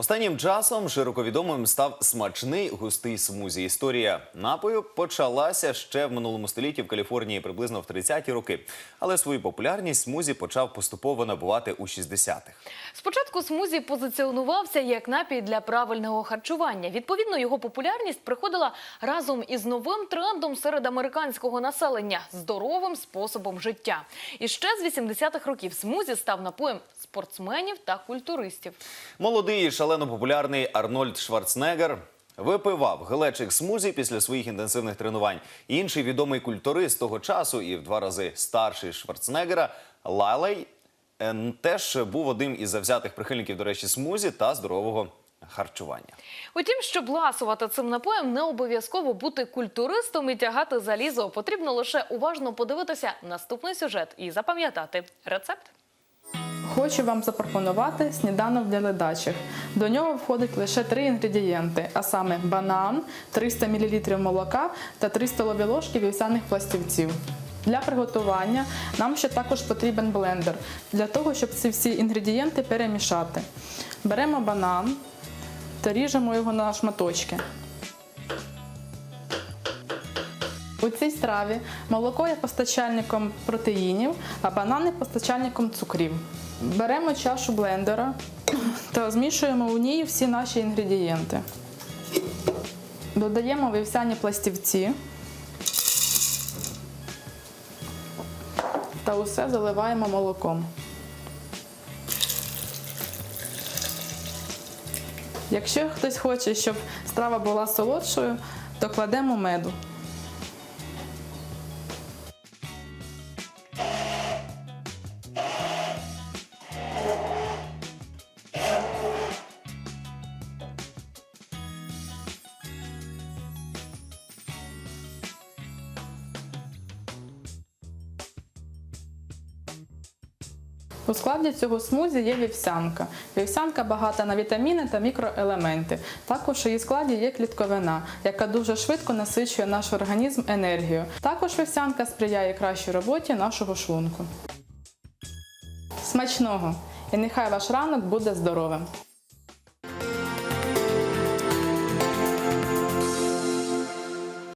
Останнім часом широко відомим став смачний густий смузі. Історія напою почалася ще в минулому столітті в Каліфорнії приблизно в 30-ті роки. Але свою популярність смузі почав поступово набувати у 60-х. Спочатку смузі позиціонувався як напій для правильного харчування. Відповідно, його популярність приходила разом із новим трендом серед американського населення здоровим способом життя. І ще з 80-х років смузі став напоєм спортсменів та культуристів. Молодий і шалено популярний Арнольд Шварценеггер випивав гелечих смузі після своїх інтенсивних тренувань. Інший відомий культурист того часу і в два рази старший Шварценеггера Лалей е, теж був одним із завзятих прихильників, до речі, смузі та здорового харчування. Утім, щоб ласувати цим напоєм, не обов'язково бути культуристом і тягати залізо. Потрібно лише уважно подивитися наступний сюжет і запам'ятати рецепт. Хочу вам запропонувати сніданок для ледачих. До нього входить лише три інгредієнти, а саме банан, 300 мл молока та 3 столові ложки вівсяних пластівців. Для приготування нам ще також потрібен блендер для того, щоб ці всі інгредієнти перемішати. Беремо банан та ріжемо його на шматочки. У цій страві молоко є постачальником протеїнів, а банани постачальником цукрів. Беремо чашу блендера та змішуємо у ній всі наші інгредієнти. Додаємо вівсяні пластівці та усе заливаємо молоком. Якщо хтось хоче, щоб страва була солодшою, то кладемо меду. У складі цього смузі є вівсянка. Вівсянка багата на вітаміни та мікроелементи. Також у її складі є клітковина, яка дуже швидко насичує наш організм енергією. Також вівсянка сприяє кращій роботі нашого шлунку. Смачного! І нехай ваш ранок буде здоровим!